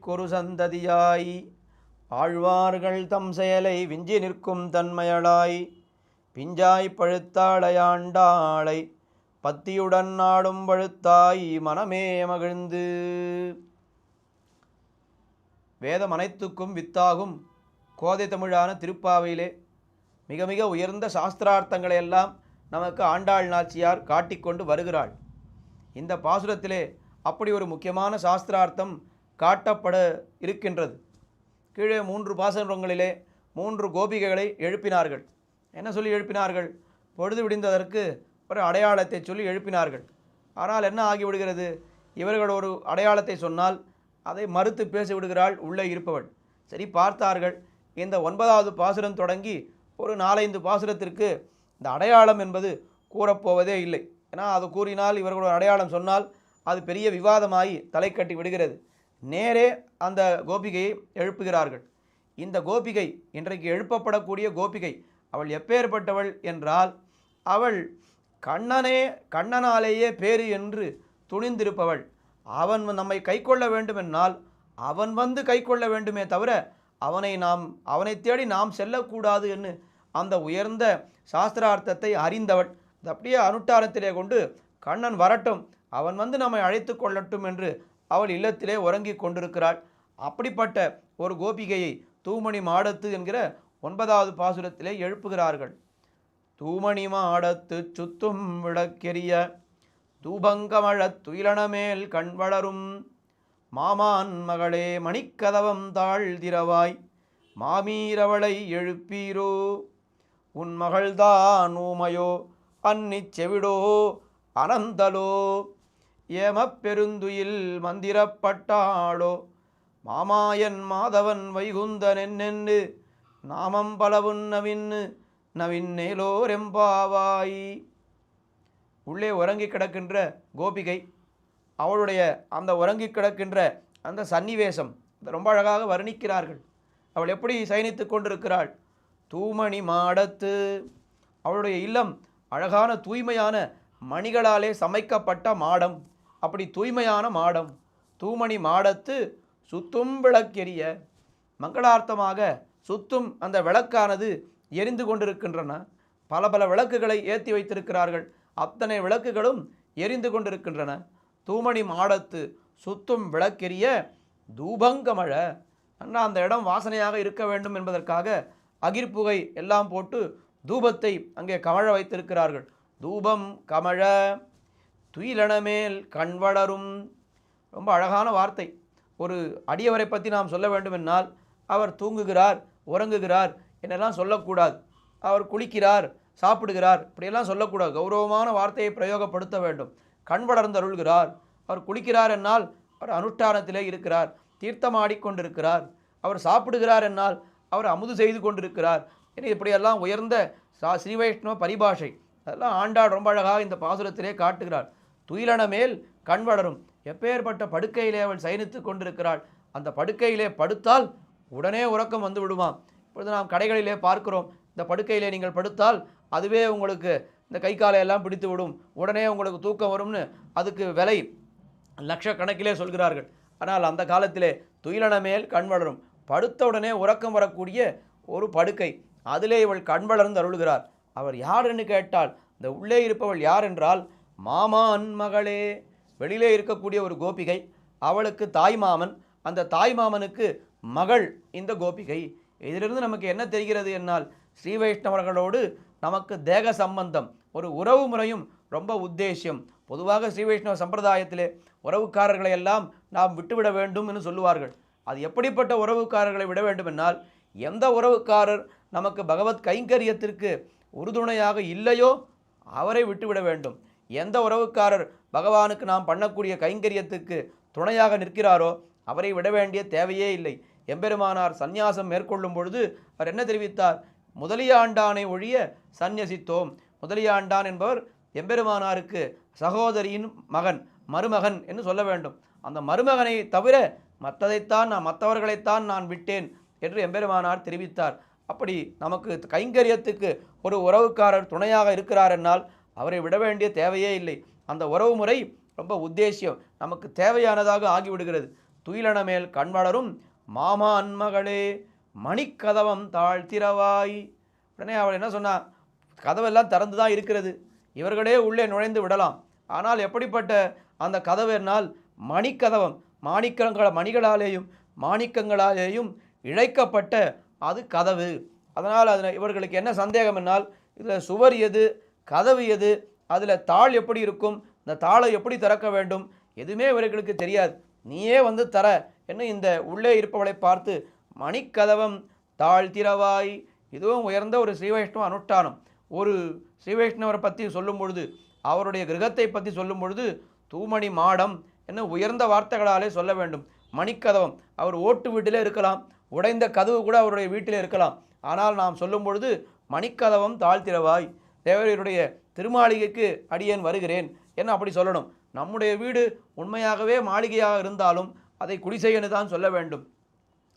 குரு சந்ததியாய் ஆழ்வார்கள் தம் செயலை விஞ்சி நிற்கும் தன்மையளாய். பிஞ்சாய் பழுத்தாளையாண்டாளை பத்தியுடன் நாடும் பழுத்தாய் மனமே மகிழ்ந்து. வேதம் அனைத்துக்கும் வித்தாகும் கோதை தமிழான திருப்பாவையிலே மிக மிக உயர்ந்த சாஸ்திரார்த்தங்களை எல்லாம் நமக்கு ஆண்டாள் நாச்சியார் காட்டிக்கொண்டு வருகிறாள். இந்த பாசுரத்திலே அப்படி ஒரு முக்கியமான சாஸ்திரார்த்தம் காட்டப்பட இருக்கின்றது. கீழே மூன்று பாசனங்களிலே மூன்று கோபிகைகளை எழுப்பினார்கள். என்ன சொல்லி எழுப்பினார்கள்? பொழுது விடிந்ததற்கு ஒரு அடையாளத்தை சொல்லி எழுப்பினார்கள். ஆனால் என்ன ஆகிவிடுகிறது? இவர்கள் ஒரு அடையாளத்தை சொன்னால் அதை மறுத்து பேசிவிடுகிறாள் உள்ளே இருப்பவள். சரி பார்த்தார்கள். இந்த ஒன்பதாவது பாசுரம் தொடங்கி ஒரு நாலைந்து பாசுரத்திற்கு இந்த அடையாளம் என்பது கூறப்போவதே இல்லை. ஏன்னா அது கூறினால் இவர்களோட அடையாளம் சொன்னால் அது பெரிய விவாதமாகி தலை கட்டி விடுகிறது. நேரே அந்த கோபிகையை எழுப்புகிறார்கள். இந்த கோபிகை இன்றைக்கு எழுப்பப்படக்கூடிய கோபிகை அவள் எப்பேற்பட்டவள் என்றால் அவள் கண்ணனே கண்ணனாலேயே பேரு என்று துணிந்திருப்பவள். அவன் நம்மை கைக்கொள்ள வேண்டுமென்னால் அவன் வந்து கைக்கொள்ள வேண்டுமே தவிர அவனை நாம் அவனை தேடி நாம் செல்லக்கூடாது என்று அந்த உயர்ந்த சாஸ்திரார்த்தத்தை அறிந்தவள். அது அப்படியே அனுட்டாரத்திலே கொண்டு கண்ணன் வரட்டும் அவன் வந்து நம்மை அழைத்து கொள்ளட்டும் என்று அவள் இல்லத்திலே உறங்கிக் கொண்டிருக்கிறாள். அப்படிப்பட்ட ஒரு கோபிகையை தூமணி மாடத்து என்கிற ஒன்பதாவது பாசுரத்திலே எழுப்புகிறார்கள். தூமணி மாடத்து சுத்தும் விளக்கெரிய தூபங்கமழத் துயிலனமேல் கண் வளரும். மாமான் மகளே மணிக்கதவம் தாழ்திரவாய் மாமீரவளை எழுப்பீரோ? உன் மகள்தான் ஊமையோ? அன்னிச் செவிடோ? அனந்தலோ? ஏமப் பெருந்துயில் மந்திரப்பட்டாளோ? மாமாயன் மாதவன் வைகுந்தன் என்னென்று நாமம் பலவுன் நவின்னு நவின்னேலோரெம்பாவாய். உள்ளே உறங்கி கிடக்கின்ற கோபிகை அவளுடைய அந்த உறங்கி கிடக்கின்ற அந்த சன்னிவேசம் இதை ரொம்ப அழகாக வர்ணிக்கிறார்கள். அவள் எப்படி சயனித்து கொண்டிருக்கிறாள்? தூமணி மாடத்து. அவளுடைய இல்லம் அழகான தூய்மையான மணிகளாலே சமைக்கப்பட்ட மாடம். அப்படி தூய்மையான மாடம் தூமணி மாடத்து சுத்தும் விளக்கெரிய மங்களார்த்தமாக சுத்தும் அந்த விளக்கானது எரிந்து கொண்டிருக்கின்றன. பல பல விளக்குகளை ஏற்றி வைத்திருக்கிறார்கள். அத்தனை விளக்குகளும் எரிந்து கொண்டிருக்கின்றன. தூமணி மாடத்து சுத்தும் விளக்கெரிய தூபங்கமழ. அண்ணா அந்த இடம் வாசனையாக இருக்க வேண்டும் என்பதற்காக அகிர்புகை எல்லாம் போட்டு தூபத்தை அங்கே கமழ வைத்திருக்கிறார்கள். தூபம் கமழ. துயிலனமேல் கண் வளரும். ரொம்ப அழகான வார்த்தை. ஒரு அடியவரை பற்றி நாம் சொல்ல வேண்டுமென்றால் அவர் தூங்குகிறார் உறங்குகிறார் என்னெல்லாம் சொல்லக்கூடாது. அவர் குளிக்கிறார் சாப்பிடுகிறார் இப்படியெல்லாம் சொல்லக்கூடாது. கௌரவமான வார்த்தையை பிரயோகப்படுத்த வேண்டும். கண் வளர்ந்தருள்கிறார். அவர் குளிக்கிறார் என்னால் அவர் அனுஷ்டானத்திலே இருக்கிறார். தீர்த்தமாடிக்கொண்டிருக்கிறார் அவர் சாப்பிடுகிறார் என்னால் அவர் அமுது செய்து கொண்டிருக்கிறார். என இப்படியெல்லாம் உயர்ந்த சா ஸ்ரீ வைஷ்ணவ பரிபாஷை. அதெல்லாம் ஆண்டாள் ரொம்ப அழகாக இந்த பாசுரத்திலே காட்டுகிறார் துயிலன மேல் கண் வளரும். எப்பேற்பட்ட படுக்கையிலே அவள் சயனித்து கொண்டிருக்கிறாள். அந்த படுக்கையிலே படுத்தால் உடனே உறக்கம் வந்து விடுமாம் இப்பொழுது நாம் கடைகளிலே பார்க்கிறோம். இந்த படுக்கையிலே நீங்கள் படுத்தால் அதுவே உங்களுக்கு இந்த கை காலை எல்லாம் பிடித்து விடும். உடனே உங்களுக்கு தூக்கம் வரும்னு அதுக்கு விலை லட்சக்கணக்கிலே சொல்கிறார்கள். ஆனால் அந்த காலத்திலே துயிலன மேல் கண் வளரும். படுத்த உடனே உறக்கம் வரக்கூடிய ஒரு படுக்கை. அதிலே இவள் கண் வளர்ந்து அருள்கிறார். அவர் யார் என்று கேட்டால் இந்த உள்ளே இருப்பவள் யார் என்றால் மாமான் மகளே. வெளியிலே இருக்கக்கூடிய ஒரு கோபிகை அவளுக்கு தாய்மாமன் அந்த தாய்மாமனுக்கு மகள் இந்த கோபிகை. இதிலிருந்து நமக்கு என்ன தெரிகிறது என்னால்? ஸ்ரீ வைஷ்ணவர்களோடு நமக்கு தேக சம்பந்தம் ஒரு உறவு முறையும் ரொம்ப உத்தேசியம். பொதுவாக ஸ்ரீ வைஷ்ணவ சம்பிரதாயத்திலே உறவுக்காரர்களை எல்லாம் நாம் விட்டுவிட வேண்டும் என்று சொல்லுவார்கள். அது எப்படிப்பட்ட உறவுக்காரர்களை விட வேண்டுமென்றால் எந்த உறவுக்காரர் நமக்கு பகவத் கைங்கரியத்திற்கு உறுதுணையாக இல்லையோ? அவரை விட்டுவிட வேண்டும். எந்த உறவுக்காரர் பகவானுக்கு நாம் பண்ணக்கூடிய கைங்கரியத்துக்கு துணையாக நிற்கிறாரோ அவரை விட வேண்டிய தேவையே இல்லை. எம்பெருமானார் சந்நியாசம் மேற்கொள்ளும் பொழுது அவர் என்ன தெரிவித்தார்? முதலியாண்டானை ஒழிய சந்நியசித்தோம். முதலியாண்டான் என்பவர் எம்பெருமானாருக்கு சகோதரியின் மகன் மருமகன் என்று சொல்ல வேண்டும். அந்த மருமகனை தவிர மற்றதைத்தான் நான் மற்றவர்களைத்தான் நான் விட்டேன் என்று எம்பெருமானார் தெரிவித்தார். அப்படி நமக்கு கைங்கரியத்துக்கு ஒரு உறவுக்காரர் துணையாக இருக்கிறார் என்னால் அவரை விட வேண்டிய தேவையே இல்லை. அந்த உறவு முறை ரொம்ப உத்தேசியம். நமக்கு தேவையானதாக ஆகிவிடுகிறது. துயிலன மேல் கண்வளரும் மாமா அன்மகளே மணிக்கதவம் தாழ்த்திரவாய். உடனே அவள் என்ன சொன்னா கதவெல்லாம் திறந்து தான் இருக்கிறது. இவர்களே உள்ளே நுழைந்து விடலாம். ஆனால் எப்படிப்பட்ட அந்த கதவு என்னால் மணிக்கதவம் மாணிக்கங்கள மணிகளாலேயும் மாணிக்கங்களாலேயும் இழைக்கப்பட்ட அது கதவு. அதனால் அதில் இவர்களுக்கு என்ன சந்தேகம் என்னால்? இதில் சுவர் எது? கதவு எது? அதில் தாள் எப்படி இருக்கும்? இந்த தாளை எப்படி திறக்க வேண்டும்? எதுவுமே இவர்களுக்கு தெரியாது. நீயே வந்து தர. என்ன இந்த உள்ளே இருப்பவளை பார்த்து மணிக்கதவம் தாழ் திறவாய். இதுவும் உயர்ந்த ஒரு ஸ்ரீவைஷ்ணவ அனுஷ்டானம். ஒரு ஸ்ரீவைஷ்ணவரை பற்றி சொல்லும் பொழுது அவருடைய கிரகத்தை பற்றி சொல்லும் பொழுது தூமணி மாடம் என்ன உயர்ந்த வார்த்தைகளாலே சொல்ல வேண்டும். மணிக்கதவம். அவர் ஓட்டு வீட்டிலே இருக்கலாம். உடைந்த கதவு கூட அவருடைய வீட்டிலே இருக்கலாம். ஆனால் நாம் சொல்லும் பொழுது மணிக்கதவம் தாழ்த்திரவாய் தேவரையருடைய திருமாளிகைக்கு அடியேன் வருகிறேன். என்ன அப்படி சொல்லணும்? நம்முடைய வீடு உண்மையாகவே மாளிகையாக இருந்தாலும் அதை குடிசைன்னு தான் சொல்ல வேண்டும்.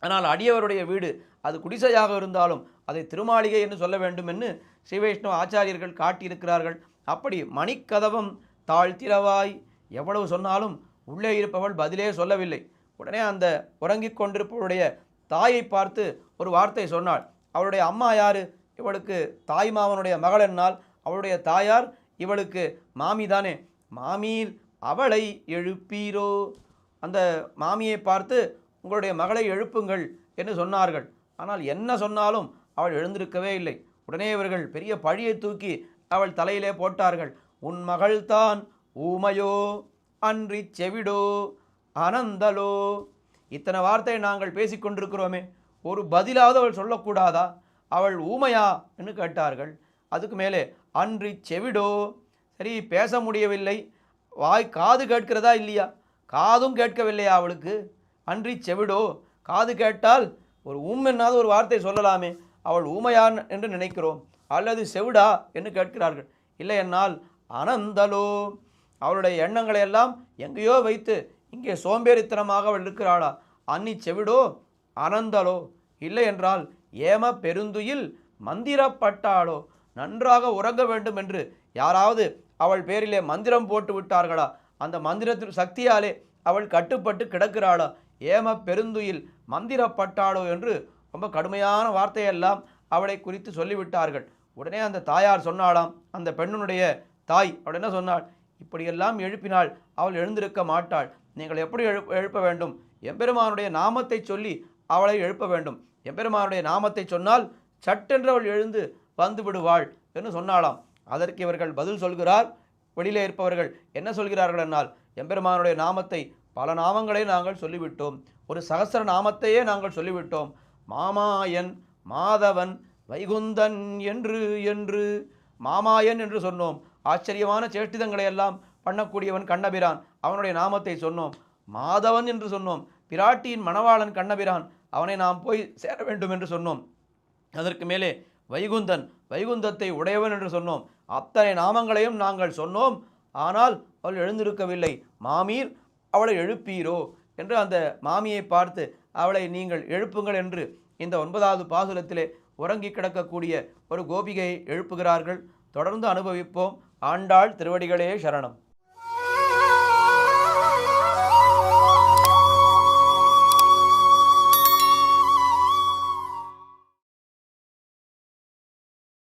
ஆனால் அடியவருடைய வீடு அது குடிசையாக இருந்தாலும் அதை திருமாளிகை என்று சொல்ல வேண்டும் என்று ஸ்ரீ வைஷ்ணவ ஆச்சாரியர்கள் காட்டியிருக்கிறார்கள். அப்படி மணிக்கதவம் தாழ்த்திரவாய் எவ்வளவு சொன்னாலும் உள்ளே இருப்பவள் பதிலே சொல்லவில்லை. உடனே அந்த உறங்கிக் கொண்டிருப்பவருடைய தாயை பார்த்து ஒரு வார்த்தை சொன்னாள். அவருடைய அம்மா யாரு? இவளுக்கு தாய் மாமனுடைய மகள் என்னால் அவளுடைய தாயார் இவளுக்கு மாமி தானே. மாமீர் அவளை எழுப்பீரோ? அந்த மாமியை பார்த்து உங்களுடைய மகளை எழுப்புங்கள் என்று சொன்னார்கள். ஆனால் என்ன சொன்னாலும் அவள் எழுந்திருக்கவே இல்லை. உடனே இவர்கள் பெரிய பழியை தூக்கி அவள் தலையிலே போட்டார்கள். உன் மகள்தான் ஊமையோ? அன்றி செவிடோ? அனந்தலோ? இத்தனை வார்த்தையை நாங்கள் பேசிக்கொண்டிருக்கிறோமே. ஒரு பதிலாவது அவள் சொல்லக்கூடாதா? அவள் ஊமையா? என்று கேட்டார்கள். அதுக்கு மேலே அன்றி செவிடோ? சரி பேச முடியவில்லை. வாய் காது கேட்கிறதா இல்லையா? காதும் கேட்கவில்லையா அவளுக்கு? அன்றி செவிடோ? காது கேட்டால் ஒரு ஊமென்னாவது ஒரு வார்த்தை சொல்லலாமே. அவள் ஊமையான் என்று நினைக்கிறோம். அல்லது செவிடா? என்று கேட்கிறார்கள். இல்லை என்னால் அனந்தலோ? அவளுடைய எண்ணங்களை எல்லாம் எங்கேயோ வைத்து இங்கே சோம்பேறித்தனமாக அவள் இருக்கிறாளா? அன்னி செவிடோ? அனந்தலோ? இல்லை என்றால் ஏம பெருந்துயில் மந்திரப்பட்டாளோ நன்றாக உறங்க வேண்டும் என்று யாராவது அவள் பேரிலே மந்திரம் போட்டு விட்டார்களா? அந்த மந்திரத்தின் சக்தியாலே அவள் கட்டுப்பட்டு கிடக்கிறாளா? ஏம பெருந்துயில் மந்திரப்பட்டாளோ என்று ரொம்ப கடுமையான வார்த்தையெல்லாம் அவளை குறித்து சொல்லிவிட்டார்கள். உடனே அந்த தாயார் சொன்னாளாம் அந்த பெண்ணுடைய தாய். அவள் என்ன சொன்னாள்? இப்படியெல்லாம் எழுப்பினாள் அவள் எழுந்திருக்க மாட்டாள். நீங்கள் எப்படி எழுப்ப வேண்டும்? எம்பெருமானுடைய நாமத்தை சொல்லி அவளை எழுப்ப வேண்டும். எம்பெருமானுடைய நாமத்தை சொன்னால் சட்டென்று அவள் எழுந்து வந்து விடுவாள் என்று சொன்னாளாம். அதற்கு இவர்கள் பதில் சொல்கிறார். வெளியிலே இருப்பவர்கள் என்ன சொல்கிறார்கள் என்னால் எம்பெருமானுடைய நாமத்தை பல நாமங்களை நாங்கள் சொல்லிவிட்டோம். ஒரு சகஸ்ர நாமத்தையே நாங்கள் சொல்லிவிட்டோம். மாமாயன் மாதவன் வைகுந்தன் என்று என்று மாமாயன் என்று சொன்னோம். ஆச்சரியமான சேஷ்டிதங்களை எல்லாம் பண்ணக்கூடியவன் கண்ணபிரான். அவனுடைய நாமத்தை சொன்னோம். மாதவன் என்று சொன்னோம். பிராட்டியின் மணவாளன் கண்ணபிரான். அவனை நாம் போய் சேர வேண்டும் என்று சொன்னோம். அதற்கு மேலே வைகுந்தன் வைகுந்தத்தை உடையவன் என்று சொன்னோம். அத்தனை நாமங்களையும் நாங்கள் சொன்னோம். ஆனால் அவள் எழுந்திருக்கவில்லை. மாமீர் அவளை எழுப்பீரோ? என்று அந்த மாமியை பார்த்து அவளை நீங்கள் எழுப்புங்கள் என்று இந்த ஒன்பதாவது பாசுரத்திலே உறங்கி கிடக்கக்கூடிய ஒரு கோபிகையை எழுப்புகிறார்கள். தொடர்ந்து அனுபவிப்போம். ஆண்டாள் திருவடிகளே சரணம்.